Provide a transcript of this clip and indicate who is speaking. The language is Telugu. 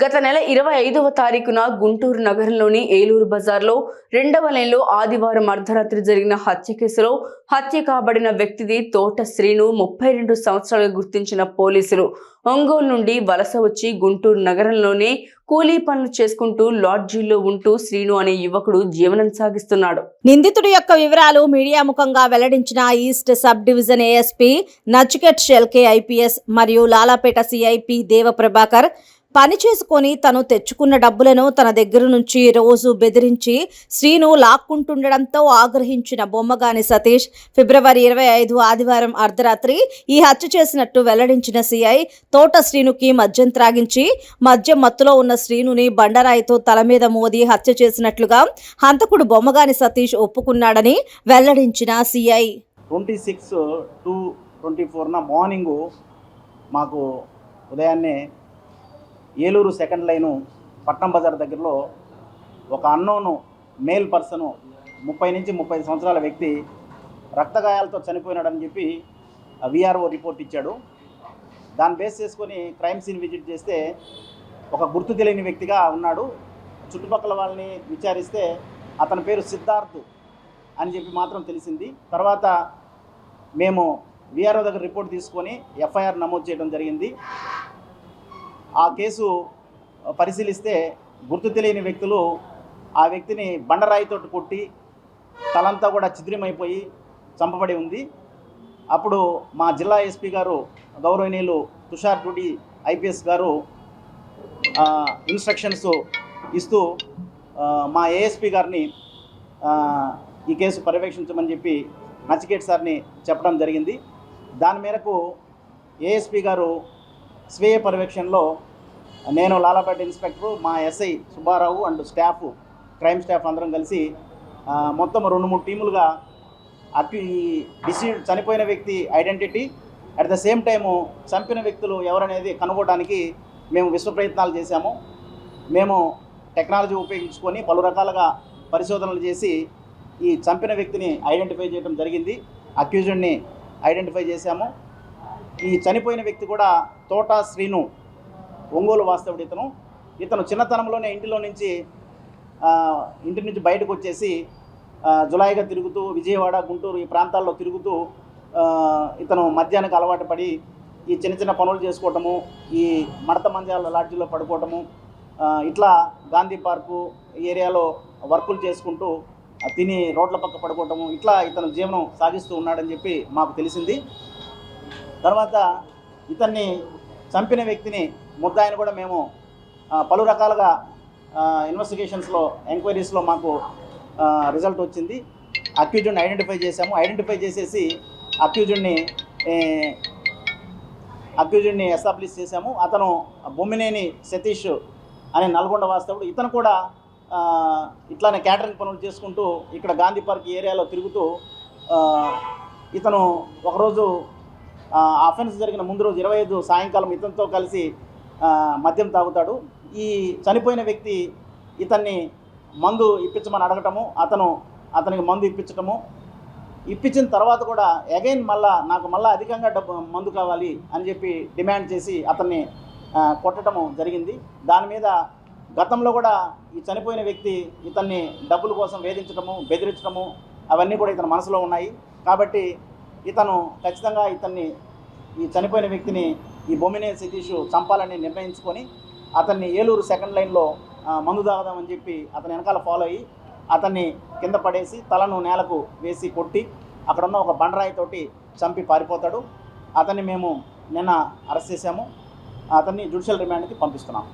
Speaker 1: గత నెల ఇరవై ఐదవ తారీఖున గుంటూరు నగరంలోని ఏలూరు బజార్లో రెండవ లైన్లో ఆదివారం అర్ధరాత్రి జరిగిన హత్య కేసులో హత్య కాబడిన వ్యక్తిది తోట శ్రీను ముప్పై రెండు సంవత్సరాలుగా గుర్తించిన పోలీసులు. ఒంగోలు నుండి వలస వచ్చి గుంటూరు నగరంలోనే కూలీ పనులు చేసుకుంటూ లాడ్జీల్లో ఉంటూ శ్రీను అనే యువకుడు జీవనం సాగిస్తున్నాడు.
Speaker 2: నిందితుడి యొక్క వివరాలు మీడియా ముఖంగా వెల్లడించిన east sub division ASP Nachiket Shelke IPS మరియు లాలాపేట సిఐపి దేవప్రభాకర్ పని చేసుకొని తను తెచ్చుకున్న డబ్బులను తన దగ్గర నుంచి రోజు బెదిరించి శ్రీను లాక్కుంటుండడంతో ఆగ్రహించిన బొమ్మగాని సతీష్ ఫిబ్రవరి ఇరవై ఐదు ఆదివారం అర్ధరాత్రి ఈ హత్య చేసినట్టు వెల్లడించిన సిఐ తోట శ్రీనుకి మద్యం త్రాగించి మద్యం మత్తులో ఉన్న శ్రీనుని బండరాయితో తల మీద మోది హత్య చేసినట్లుగా హంతకుడు బొమ్మగాని సతీష్ ఒప్పుకున్నాడని వెల్లడించిన CI.
Speaker 3: Twenty six to twenty ఫోర్న morning మాకు ఉదయాన్నే ఏలూరు సెకండ్ లైను పట్నం బజార్ దగ్గరలో ఒక అన్నోను మేల్ పర్సను ముప్పై నుంచి ముప్పై సంవత్సరాల వ్యక్తి రక్తగాయాలతో చనిపోయినాడని చెప్పి విఆర్ఓ రిపోర్ట్ ఇచ్చాడు. దాన్ని బేస్ చేసుకొని క్రైమ్ సీన్ విజిట్ చేస్తే ఒక గుర్తు తెలియని వ్యక్తిగా ఉన్నాడు. చుట్టుపక్కల వాళ్ళని విచారిస్తే అతని పేరు సిద్ధార్థ్ అని చెప్పి మాత్రం తెలిసింది. తర్వాత మేము విఆర్ఓ దగ్గర రిపోర్ట్ తీసుకొని ఎఫ్ఐఆర్ నమోదు చేయడం జరిగింది. ఆ కేసు పరిశీలిస్తే గుర్తు తెలియని వ్యక్తులు ఆ వ్యక్తిని బండరాయితో కొట్టి తలంతా కూడా చిద్రమైపోయి చంపబడి ఉంది. అప్పుడు మా జిల్లా ఎస్పీ గారు గౌరవనీయులు తుషార్ టూడి ఐపీఎస్ గారు ఇన్స్ట్రక్షన్స్ ఇస్తూ మా ఏఎస్పీ గారిని ఈ కేసు పర్యవేక్షించమని చెప్పి నచికేట్ సార్ని చెప్పడం జరిగింది. దాని మేరకు ఏఎస్పీ గారు స్వీయ పర్యవేక్షణలో నేను లాలాపేట ఇన్స్పెక్టరు మా SI Subbarao and staff crime staff అందరం కలిసి మొత్తం రెండు మూడు టీములుగా అటు ఈ డిసీడ్ చనిపోయిన వ్యక్తి identity at the same time చంపిన వ్యక్తులు ఎవరనేది కనుగొనడానికి మేము విశ్వ ప్రయత్నాలు చేశాము. మేము టెక్నాలజీ ఉపయోగించుకొని పలు రకాలుగా పరిశోధనలు చేసి ఈ చంపిన వ్యక్తిని ఐడెంటిఫై చేయడం జరిగింది. అక్యూజుడిని ఐడెంటిఫై చేశాము. ఈ చనిపోయిన వ్యక్తి కూడా తోట శ్రీను ఒంగోలు వాస్తవుడు ఇతను. ఇతను చిన్నతనంలోనే ఇంటిలో నుంచి ఇంటి నుంచి బయటకు వచ్చేసి జులాయిగా తిరుగుతూ విజయవాడ గుంటూరు ఈ ప్రాంతాల్లో తిరుగుతూ ఇతను మద్యానికి అలవాటు పడి ఈ చిన్న చిన్న పనులు చేసుకోవటము ఈ మడత మంజాల లాడ్జీలో పడుకోవటము ఇట్లా గాంధీ పార్కు ఈ ఏరియాలో వర్కులు చేసుకుంటూ తిని రోడ్ల పక్క పడుకోవటము ఇట్లా ఇతను జీవనం సాగిస్తూ ఉన్నాడని చెప్పి మాకు తెలిసింది. తర్వాత ఇతన్ని చంపిన వ్యక్తిని ముద్దాయిని కూడా మేము పలు రకాలుగా ఇన్వెస్టిగేషన్స్లో ఎంక్వైరీస్లో మాకు రిజల్ట్ వచ్చింది. అక్యూజుడిని ఐడెంటిఫై చేశాము. ఐడెంటిఫై చేసేసి అక్యూజుడిని అక్యూజుడిని ఎస్టాబ్లిష్ చేశాము. అతను బొమ్మినేని సతీష్ అనే నల్గొండ వాస్తవుడు. ఇతను కూడా ఇట్లానే క్యాటరింగ్ పనులు చేసుకుంటూ ఇక్కడ గాంధీ పార్క్ ఏరియాలో తిరుగుతూ ఇతను ఒకరోజు అఫెన్స్ జరిగిన ముందు రోజు ఇరవై ఐదు సాయంకాలం ఇతనితో కలిసి మద్యం తాగుతాడు. ఈ చనిపోయిన వ్యక్తి ఇతన్ని మందు ఇప్పించమని అడగటము అతను అతనికి మందు ఇప్పించటము. ఇప్పించిన తర్వాత కూడా అగైన్ మళ్ళా నాకు మళ్ళీ అధికంగా డబ్బు మందు కావాలి అని చెప్పి డిమాండ్ చేసి అతన్ని కొట్టడము జరిగింది. దాని మీద గతంలో కూడా ఈ చనిపోయిన వ్యక్తి ఇతన్ని డబ్బుల కోసం వేధించడము బెదిరించడము అవన్నీ కూడా ఇతని మనసులో ఉన్నాయి. కాబట్టి ఇతను ఖచ్చితంగా ఇతన్ని ఈ చనిపోయిన వ్యక్తిని ఈ బొమ్మినే సతీష్ చంపాలని నిర్ణయించుకొని అతన్ని ఏలూరు సెకండ్ లైన్లో మందు తాగదామని చెప్పి అతని వెనకాల ఫాలో అయ్యి అతన్ని కింద పడేసి తలను నేలకు వేసి కొట్టి అక్కడున్న ఒక బండరాయితోటి చంపి పారిపోతాడు. అతన్ని మేము నిన్న అరెస్ట్ చేశాము. అతన్ని జ్యుడిషియల్ రిమాండ్కి పంపిస్తున్నాం.